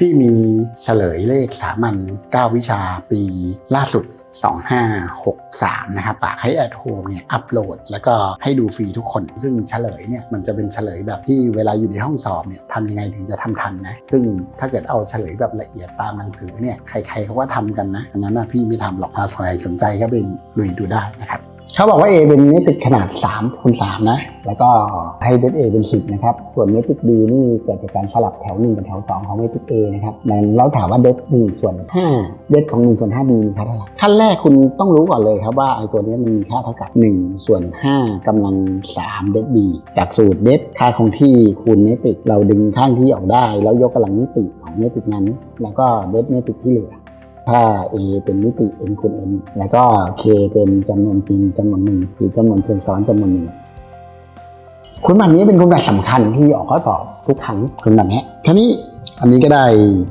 พี่มีเฉลยเลขสามัญ9วิชาปีล่าสุด 2563 นะครับฝากให้ at home เนี่ยอัปโหลด แล้วก็ให้ดูฟรีทุกคน ซึ่งเฉลยเนี่ยมันจะเป็นเฉลยแบบที่เวลาอยู่ในห้องสอบเนี่ยทำยังไงถึงจะทำทันนะ ซึ่งถ้าเกิดเอาเฉลยแบบละเอียดตามหนังสือเนี่ยใครๆเขาก็ทำกันนะอันนั้นนะพี่ไม่ทำหรอกถ้าใครสนใจก็ไปลุยดูได้นะครับ เขาบอกว่า A เป็นเมตริกขนาด3คูณ3นะ แล้วก็ให้เด A เป็น 10 นะครับ ส่วนเมตริก B นี่เกิดจากการสลับแถว 1 กับแถว 2 ของเมตริก A นะครับมันแล้วถามว่าเด1ส่วน 5 เดของ 1 ส่วน 5 B มีค่าเท่าไหร่ ขั้นแรกคุณต้องรู้ก่อนเลยครับว่าไอ้ตัวนี้มันมีค่าเท่ากับ 1 ส่วน 5กำลัง 3 เด B จากสูตรเดค่าคงที่คูณเมตริก เราดึงข้างที่ออกได้ แล้วยกกำลังมิติของเมตริกนั้น แล้วก็เดเมตริกที่เหลือ ถ้า a เป็นมิติ n คูณ n แล้วก็ k เป็นจำนวนจริงจำนวนหนึ่งหรือจำนวนเชิงซ้อนจำนวนหนึ่งคุณแบบนี้เป็นคุณแบบสำคัญที่ออกข้อสอบทุกครั้งคุณแบบนี้ทีนี้อันนี้ก็ได้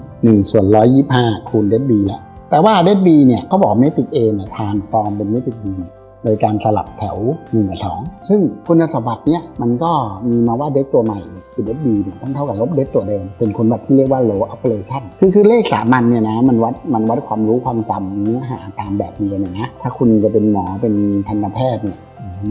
1ส่วน125 คูณเดซบีแล้วแต่ว่าเดซบีเนี่ยเขาบอกเมติก A เนี่ยทานฟอร์มเป็นเมติก B เนี่ย โดยการสลับแถว1กับ2ซึ่งคุณสมบัติเนี่ยมันก็มีมาว่าเดดตัวใหม่เนี่ยคือเดดบีเนี่ยต้องเท่ากับลบเดดตัวเดิม เป็นคุณสมบัติที่เรียกว่า low operation คือคือเลขสามัญเนี่ยนะมันวัดมันวัดความรู้ความจำเนื้อหาตามแบบเรียนนะนะถ้าคุณจะเป็นหมอเป็นทันตแพทย์เนี่ย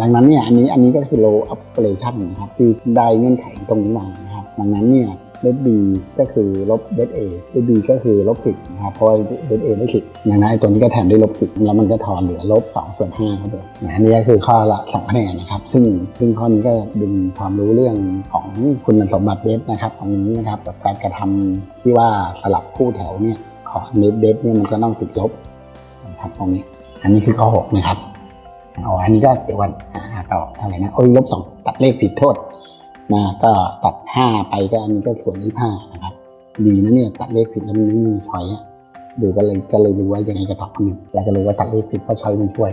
ดังนั้นเนี่ยอันนี้อันนี้ก็คือ low operation นะครับที่ได้เงื่อนไขตรงนี้มานะครับดังนั้นเนี่ย เดดบีก็คือลบเดดเอเดดบีก็คือลบสิบนะครับเพราะเดดเอได้สิบดังนั้นไอ้ตัวนี้ก็แทนด้วยลบสิบแล้วมันก็ทอนเหลือลบสองส่วนห้าครับผมอันนี้ก็คือข้อละสองคะแนนนะครับ ซึ่งซึ่งข้อนี้ก็ดึงความรู้เรื่องของคุณสมบัติเดดนะครับตรงนี้นะครับกับการกระทำที่ว่าสลับคู่แถวเนี่ยของเดดเดดเนี่ยมันก็ต้องติดลบนะครับตรงนี้ อันนี้คือข้อหกนะครับอ๋ออันนี้ก็เดี๋ยววันหาต่อเท่าไหร่นะโอ้ยลบสองตัดเลขผิดโทษ นะก็ตัด 5 ไปก็อันนี้ก็ส่วน25นะครับ ดีนะเนี่ยตัดเลขผิดแล้วมันไม่มีช้อยอะดูก็เลยก็เลยรู้ว่ายังไงก็ตอบหนึ่งแล้วก็รู้ว่าตัดเลขผิดเพราะช้อยมันช่วย